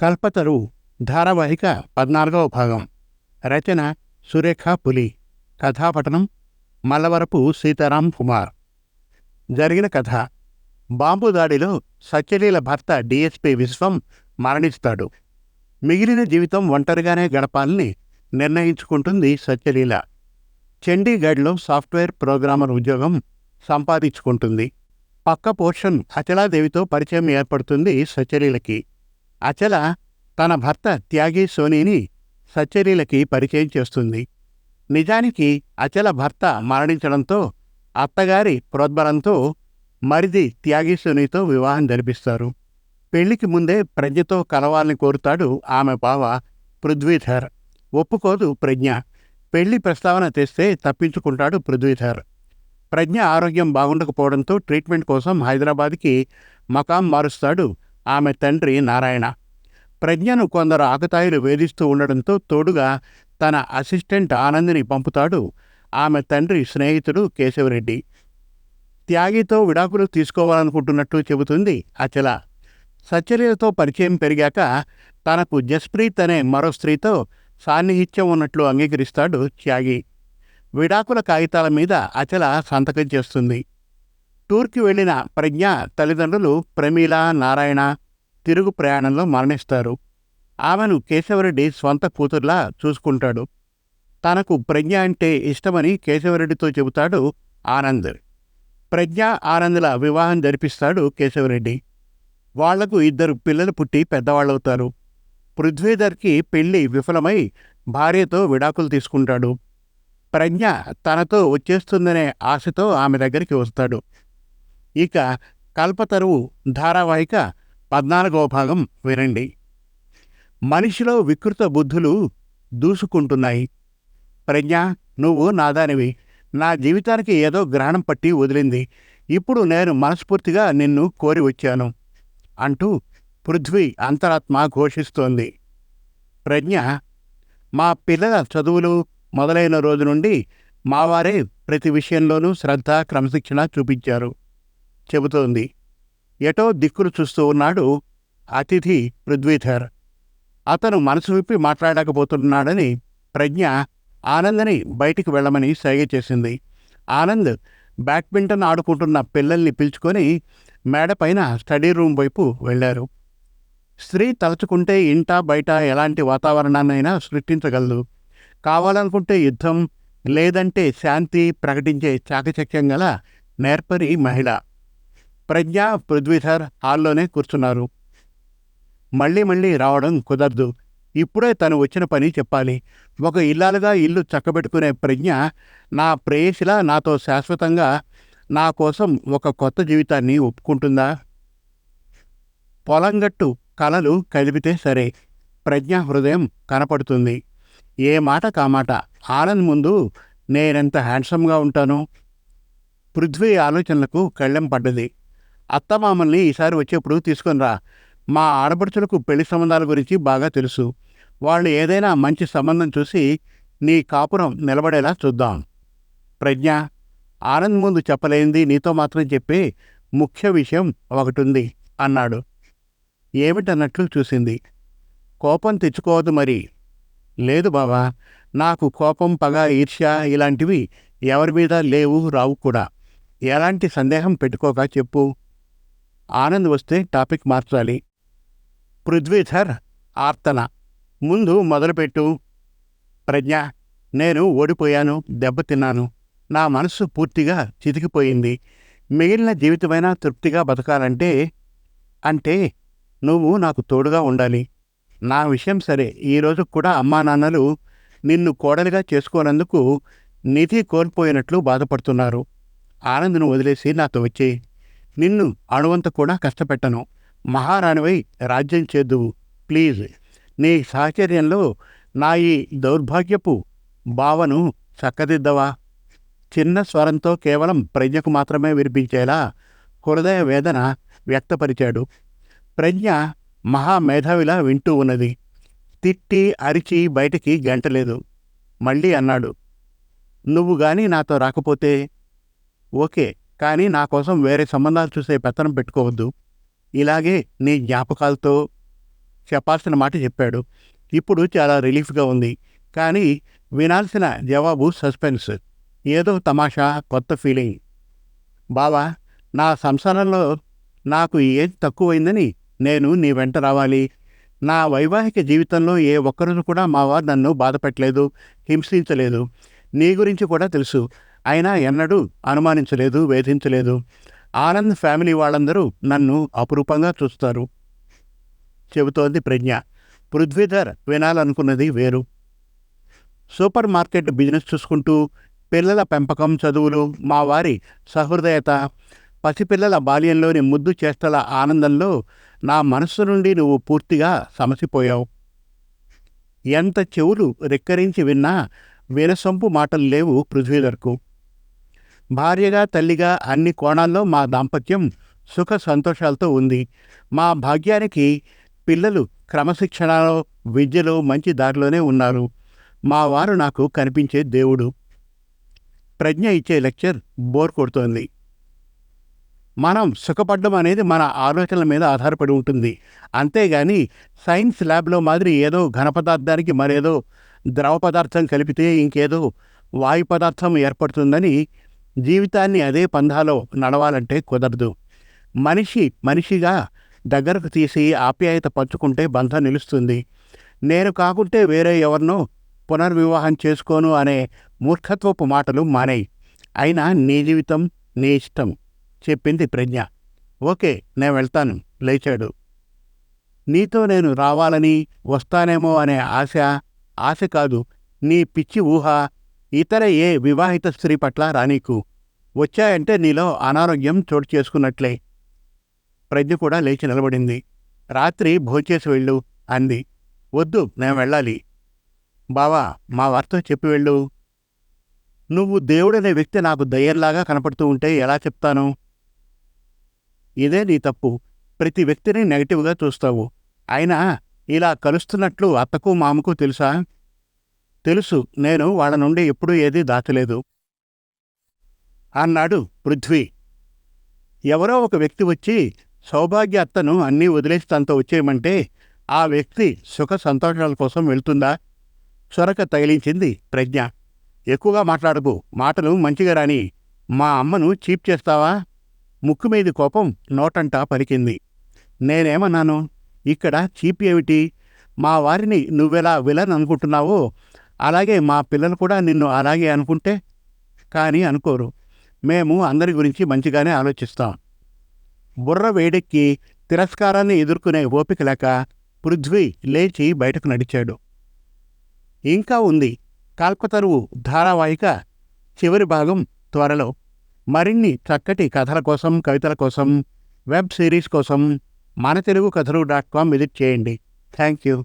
కల్పతరు ధారావాహిక పద్నాలుగవ భాగం. రచన సురేఖ పులి. కథాపఠనం మల్లవరపు సీతారాం కుమార్. జరిగిన కథ. బాంబు దాడిలో సత్యలీల భర్త డిఎస్పి విశ్వం మరణిస్తాడు. మిగిలిన జీవితం ఒంటరిగానే గడపాలని నిర్ణయించుకుంటుంది సత్యలీల. చండీగఢ్లో సాఫ్ట్వేర్ ప్రోగ్రామర్ ఉద్యోగం సంపాదించుకుంటుంది. పక్క పోర్షన్ అచలాదేవితో పరిచయం ఏర్పడుతుంది సత్యలీలకి. అచల తన భర్త త్యాగి సోనీని సచ్చరీలకి పరిచయం చేస్తుంది. నిజానికి అచల భర్త మరణించడంతో అత్తగారి ప్రోద్బలంతో మరిది త్యాగి సోనీతో వివాహం జరిపిస్తారు. పెళ్ళికి ముందే ప్రజ్ఞతో కలవాలని కోరుతాడు ఆమె బావ పృథ్వీధర్. ఒప్పుకోదు ప్రజ్ఞ. పెళ్ళి ప్రస్తావన తెస్తే తప్పించుకుంటాడు పృథ్వీధర్. ప్రజ్ఞ ఆరోగ్యం బాగుండకపోవడంతో ట్రీట్మెంట్ కోసం హైదరాబాద్కి మకాం మారుస్తాడు ఆమె తండ్రి నారాయణ. ప్రజ్ఞను కొందరు ఆకతాయిలు వేధిస్తూ ఉండడంతో తోడుగా తన అసిస్టెంట్ ఆనందిని పంపుతాడు ఆమె తండ్రి స్నేహితుడు కేశవరెడ్డి. త్యాగితో విడాకులు తీసుకోవాలనుకుంటున్నట్టు చెబుతుంది అచల. సత్యలీలతో పరిచయం పెరిగాక తనకు జస్ప్రీత్ అనే మరో స్త్రీతో సాన్నిహిత్యం ఉన్నట్లు అంగీకరిస్తాడు త్యాగి. విడాకుల కాగితాల మీద అచల సంతకం చేస్తుంది. టూర్కి వెళ్ళిన ప్రజ్ఞ తల్లిదండ్రులు ప్రమీల నారాయణ తిరుగు ప్రయాణంలో మరణిస్తారు. ఆమెను కేశవరెడ్డి స్వంత కూతుర్లా చూసుకుంటాడు. తనకు ప్రజ్ఞ అంటే ఇష్టమని కేశవరెడ్డితో చెబుతాడు ఆనంద్. ప్రజ్ఞ ఆనందుల వివాహం జరిపిస్తాడు కేశవరెడ్డి. వాళ్ళకు ఇద్దరు పిల్లలు పుట్టి పెద్దవాళ్ళవుతారు. పృథ్వీధర్కి పెళ్ళి విఫలమై భార్యతో విడాకులు తీసుకుంటాడు. ప్రజ్ఞ తనతో వచ్చేస్తుందనే ఆశతో ఆమె దగ్గరికి వస్తాడు. ఇక కల్పతరువు ధారావాహిక పద్నాలుగవ భాగం వినండి. మనిషిలో వికృత బుద్ధులు దూసుకుంటున్నాయి. ప్రజ్ఞ నువ్వు నాదానివి. నా జీవితానికి ఏదో గ్రహణం పట్టి వదిలింది. ఇప్పుడు నేను మనస్ఫూర్తిగా నిన్ను కోరి వచ్చాను అంటూ పృథ్వీ అంతరాత్మ ఘోషిస్తోంది. ప్రజ్ఞ మా పిల్లల చదువులు మొదలైన రోజు నుండి మావారే ప్రతి విషయంలోనూ శ్రద్ధ క్రమశిక్షణ చూపించారు. చెబుతోంది. ఎటో దిక్కులు చూస్తూ ఉన్నాడు అతిథి పృథ్వీధర్ అతను మనసు విప్పి మాట్లాడకపోతున్నాడని ప్రజ్ఞ ఆనందని బయటికి వెళ్ళమని సైగ చేసింది. ఆనంద్ బ్యాడ్మింటన్ ఆడుకుంటున్న పిల్లల్ని పిలుచుకొని మేడపైన స్టడీ రూమ్ వైపు వెళ్ళారు. స్త్రీ తలుచుకుంటే ఇంట బయట ఎలాంటి వాతావరణాన్నైనా సృష్టించగలదు. కావాలనుకుంటే యుద్ధం లేదంటే శాంతి ప్రకటించే చాకచక్యం గల నేర్పరి మహిళ. ప్రజ్ఞ పృథ్వీధర్ హాల్లోనే కూర్చున్నారు. మళ్ళీ మళ్ళీ రావడం కుదరదు. ఇప్పుడే తను వచ్చిన పని చెప్పాలి. ఒక ఇల్లాలుగా ఇల్లు చక్కబెట్టుకునే ప్రజ్ఞ నా ప్రేయసిలా నాతో శాశ్వతంగా నా కోసం ఒక కొత్త జీవితాన్ని ఒప్పుకుంటుందా? పొలంగట్టు కలలు కదిపితే సరే ప్రజ్ఞ హృదయం కనపడుతుంది. ఏ మాట కామాట ఆనంద్ ముందు నేనెంత హ్యాండ్సమ్గా ఉంటాను? పృథ్వీ ఆలోచనలకు కళ్ళెం పడ్డది అత్తమామల్ని ఈసారి వచ్చేప్పుడు తీసుకునిరా మా ఆడపడుచులకు పెళ్ళి సంబంధాల గురించి బాగా తెలుసు. వాళ్ళు ఏదైనా మంచి సంబంధం చూసి నీ కాపురం నిలబడేలా చూద్దాం. ప్రజ్ఞ ఆనంద్ ముందు చెప్పలేంది నీతో మాత్రం చెప్పే ముఖ్య విషయం ఒకటుంది అన్నాడు. ఏమిటన్నట్లు చూసింది. కోపం తెచ్చుకోవద్దు మరి. లేదు బావా నాకు కోపం పగ ఈర్ష్య ఇలాంటివి ఎవరి మీద లేవు రావు కూడా. ఎలాంటి సందేహం పెట్టుకోక చెప్పు. ఆనంద్ వస్తే టాపిక్ మార్చాలి. పృథ్వీధర్ ఆర్తన. ముందు మొదలుపెట్టు. ప్రజ్ఞ నేను ఓడిపోయాను దెబ్బతిన్నాను నా మనస్సు పూర్తిగా చితికిపోయింది. మిగిలిన జీవితమైనా తృప్తిగా బతకాలంటే అంటే నువ్వు నాకు తోడుగా ఉండాలి. నా విషయం సరే. ఈరోజు కూడా అమ్మా నాన్నలు నిన్ను కోడలిగా చేసుకోనందుకు నిధి కోల్పోయినట్లు బాధపడుతున్నారు. ఆనంద్ను వదిలేసి నాతో వచ్చి నిన్ను అణువంత కూడా కష్టపెట్టను. మహారాణివై రాజ్యం చేద్దువు ప్లీజ్. నీ సాహచర్యంలో నా ఈ దౌర్భాగ్యపు భావను చక్కదిద్దవా? చిన్న స్వరంతో కేవలం ప్రజ్ఞకు మాత్రమే వినిపించేలా హృదయ వేదన వ్యక్తపరిచాడు. ప్రజ్ఞ మహామేధావిలా వింటూ ఉన్నది. తిట్టి అరిచి బయటికి గంటలేదు. మళ్ళీ అన్నాడు. నువ్వు గాని నాతో రాకపోతే? ఓకే. కానీ నా కోసం వేరే సంబంధాలు చూసే పెత్తనం పెట్టుకోవద్దు. ఇలాగే నీ జ్ఞాపకాలతో చెప్పాల్సిన మాట చెప్పాడు. ఇప్పుడు చాలా రిలీఫ్గా ఉంది. కానీ వినాల్సిన జవాబు సస్పెన్స్. ఏదో తమాషా కొత్త ఫీలింగ్. బావా నా సంసారంలో నాకు ఏది తక్కువైందని నేను నీ వెంట రావాలి. నా వైవాహిక జీవితంలో ఏ ఒక్కరోజు కూడా మా వారు నన్ను బాధపెట్టలేదు హింసించలేదు. నీ గురించి కూడా తెలుసు. అయినా ఎన్నడూ అనుమానించలేదు వేధించలేదు. ఆనంద్ ఫ్యామిలీ వాళ్ళందరూ నన్ను అపురూపంగా చూస్తారు. చెబుతోంది ప్రజ్ఞ. పృథ్వీధర్ వినాలనుకున్నది వేరు. సూపర్ మార్కెట్ బిజినెస్ చూసుకుంటూ పిల్లల పెంపకం చదువులు మా వారి సహృదయత పసిపిల్లల బాల్యంలోని ముద్దు చేష్టల ఆనందంలో నా మనస్సు నుండి నువ్వు పూర్తిగా సమసిపోయావు. ఎంత చెవులు రెక్కరించి విన్నా వినసొంపు మాటలు లేవు పృథ్వీధర్కు. భార్యగా తల్లిగా అన్ని కోణాల్లో మా దాంపత్యం సుఖ సంతోషాలతో ఉంది. మా భాగ్యానికి పిల్లలు క్రమశిక్షణలో విద్యలో మంచి దారిలోనే ఉన్నారు. మా వారు నాకు కనిపించే దేవుడు. ప్రజ్ఞ ఇచ్చే లెక్చర్ బోర్ కొడుతోంది. మనం సుఖపడడం అనేది మన ఆలోచనల మీద ఆధారపడి ఉంటుంది. అంతేగాని సైన్స్ ల్యాబ్లో మాదిరి ఏదో ఘన పదార్థానికి మరేదో ద్రవ పదార్థం కలిపితే ఇంకేదో వాయు పదార్థం ఏర్పడుతుందని జీవితాన్ని అదే పంధాలో నడవాలంటే కుదరదు. మనిషి మనిషిగా దగ్గరకు తీసి ఆప్యాయత పంచుకుంటే బంధం నిలుస్తుంది. నేను కాకుంటే వేరే ఎవరినో పునర్వివాహం చేసుకోను అనే మూర్ఖత్వపు మాటలు మానేయి. అయినా నీ జీవితం నీ ఇష్టం చెప్పింది ప్రజ్ఞ. ఓకే నేను వెళ్తాను. లేచాడు. నీతో నేను రావాలని వస్తానేమో అనే ఆశ ఆశ కాదు. నీ పిచ్చి ఊహ ఇతర ఏ వివాహిత స్త్రీ పట్ల రానీకు వచ్చాయంటే నీలో అనారోగ్యం చోటు చేసుకున్నట్లే. ప్రజ్ఞ కూడా లేచి నిలబడింది. రాత్రి భోజేసి వెళ్ళు అంది. వద్దు నేను వెళ్ళాలి. బావా మా వార్త చెప్పి వెళ్ళు. నువ్వు దేవుడనే వ్యక్తి నాకు దయ్యంలాగా కనపడుతూ ఉంటే ఎలా చెప్తాను? ఇదే నీ తప్పు. ప్రతి వ్యక్తిని నెగటివ్గా చూస్తావు. అయినా ఇలా కలుస్తున్నట్లు అత్తకు మామకు తెలుసా? తెలుసు నేను వాళ్ళ నుండి ఎప్పుడూ ఏదీ దాచలేదు. అన్నాడు పృథ్వీ. ఎవరో ఒక వ్యక్తి వచ్చి సౌభాగ్య అత్తను అన్నీ వదిలేసి తనతో వచ్చేయమంటే ఆ వ్యక్తి సుఖ సంతోషాల కోసం వెళ్తుందా? చొరక తగిలించింది ప్రజ్ఞ. ఎక్కువగా మాట్లాడకు మాటలు మంచిగా రాని మా అమ్మను చీప్ చేస్తావా? ముక్కు మీది కోపం నోటంటా పలికింది. నేనేమన్నాను? ఇక్కడ చీప్ ఏమిటి? మా వారిని నువ్వెలా విలన్ అనుకుంటున్నావో అలాగే మా పిల్లలు కూడా నిన్ను అలాగే అనుకుంటే కానీ అనుకోరు. మేము అందరి గురించి మంచిగానే ఆలోచిస్తాం. బుర్ర వేడెక్కి తిరస్కారాన్ని ఎదుర్కొనే ఓపిక లేక పృథ్వీ లేచి బయటకు నడిచాడు. ఇంకా ఉంది కాల్పతరువు ధారావాహిక చివరి భాగం త్వరలో. మరిన్ని చక్కటి కథల కోసం కవితల కోసం వెబ్ సిరీస్ కోసం మన తెలుగు కథలు డాట్ కామ్ విజిట్ చేయండి. Thank you.